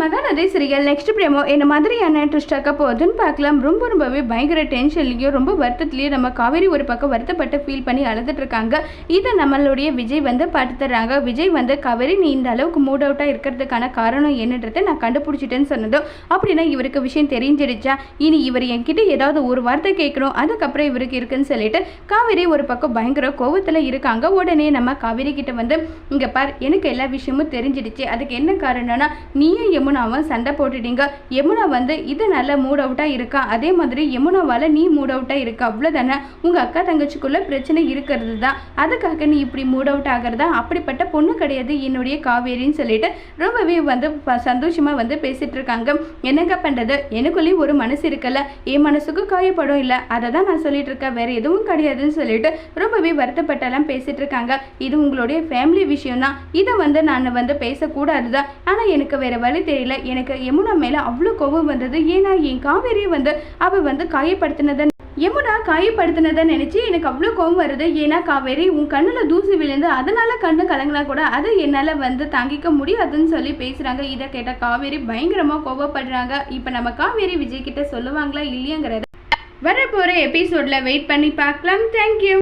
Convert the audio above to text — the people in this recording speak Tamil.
மகாநதி சிறிகள் நெக்ஸ்ட் பிரேமோ என்ன மாதிரியான ட்விஸ்ட் ஆக்க போகுதுன்னு பார்க்கலாம். ரொம்ப ரொம்பவே பயங்கர டென்ஷன்லையும் ரொம்ப வருத்தத்துலேயும் நம்ம காவேரி ஒரு பக்கம் வருத்தப்பட்டு ஃபீல் பண்ணி அழுதுட்டு இருக்காங்க. இதை நம்மளுடைய விஜய் வந்து பார்த்து தர்றாங்க. விஜய் வந்து காவேரி நீ இந்த அளவுக்கு மூட் அவுட்டாக இருக்கிறதுக்கான காரணம் என்னன்றதை நான் கண்டுபிடிச்சிட்டேன்னு சொன்னதும் அப்படின்னா இவருக்கு விஷயம் தெரிஞ்சிடுச்சா? இனி இவர் என்கிட்ட ஏதாவது ஒரு வார்த்தை கேட்கணும். அதுக்கப்புறம் இவருக்கு இருக்குன்னு சொல்லிட்டு காவேரி ஒரு பக்கம் பயங்கர கோவத்தில் இருக்காங்க. உடனே நம்ம காவேரி கிட்ட வந்து இங்கே பார் எனக்கு எல்லா விஷயமும் தெரிஞ்சிடுச்சு. அதுக்கு என்ன காரணம்னா நீயும் யமுனாவும் சண்டை போட்டுட்டீங்க. யமுனா வந்து இது நல்ல மூட் அவுட்டாக இருக்கா? அதே மாதிரி யமுனாவால் நீ மூட் அவுட்டாக இருக்க? அவ்வளோதானே உங்கள் அக்கா தங்கச்சிக்குள்ள பிரச்சனை இருக்கிறது தான் அதுக்காக நீ இப்படி மூட் அவுட் ஆகிறதா? அப்படிப்பட்ட பொண்ணு கிடையாது என்னுடைய காவேரின்னு சொல்லிட்டு ரொம்பவே வந்து சந்தோஷமாக சந்தோஷமா வந்து பேசிகிட்டு இருக்காங்க. என்னங்க பண்ணுறது எனக்குள்ளேயும் ஒரு மனசு இருக்கல. என் மனசுக்கு காயப்படும் இல்லை. அதை தான் நான் சொல்லிட்டு இருக்கேன். வேற எதுவும் கிடையாதுன்னு சொல்லிட்டு ரொம்பவே வருத்தப்பட்டெல்லாம் பேசிட்டு இருக்காங்க. இது உங்களுடைய ஃபேமிலி விஷயம் தான் இதை வந்து நான் வந்து பேசக்கூடாது தான் ஆனால் எனக்கு வேற வழி தெரியும் தெரியல. எனக்கு யமுனா மேலே அவ்வளோ கோபம் வந்தது. ஏன்னா என் காவேரியை வந்து அவள் வந்து காயப்படுத்தினதை யமுனா காயப்படுத்தினதை நினச்சி எனக்கு அவ்வளோ கோபம் வருது. ஏன்னா காவேரி உன் கண்ணில் தூசி விழுந்து அதனால் கண்ணு கலங்கினா கூட அதை என்னால் வந்து தாங்கிக்க முடியாதுன்னு சொல்லி பேசுகிறாங்க இதை கேட்ட காவேரி பயங்கரமாக கோபப்படுறாங்க. இப்போ நம்ம காவேரி விஜய் கிட்ட சொல்லுவாங்களா இல்லையாங்கிறத வரப்போகிற எபிசோடில் வெயிட் பண்ணி பார்க்கலாம். தேங்க்யூ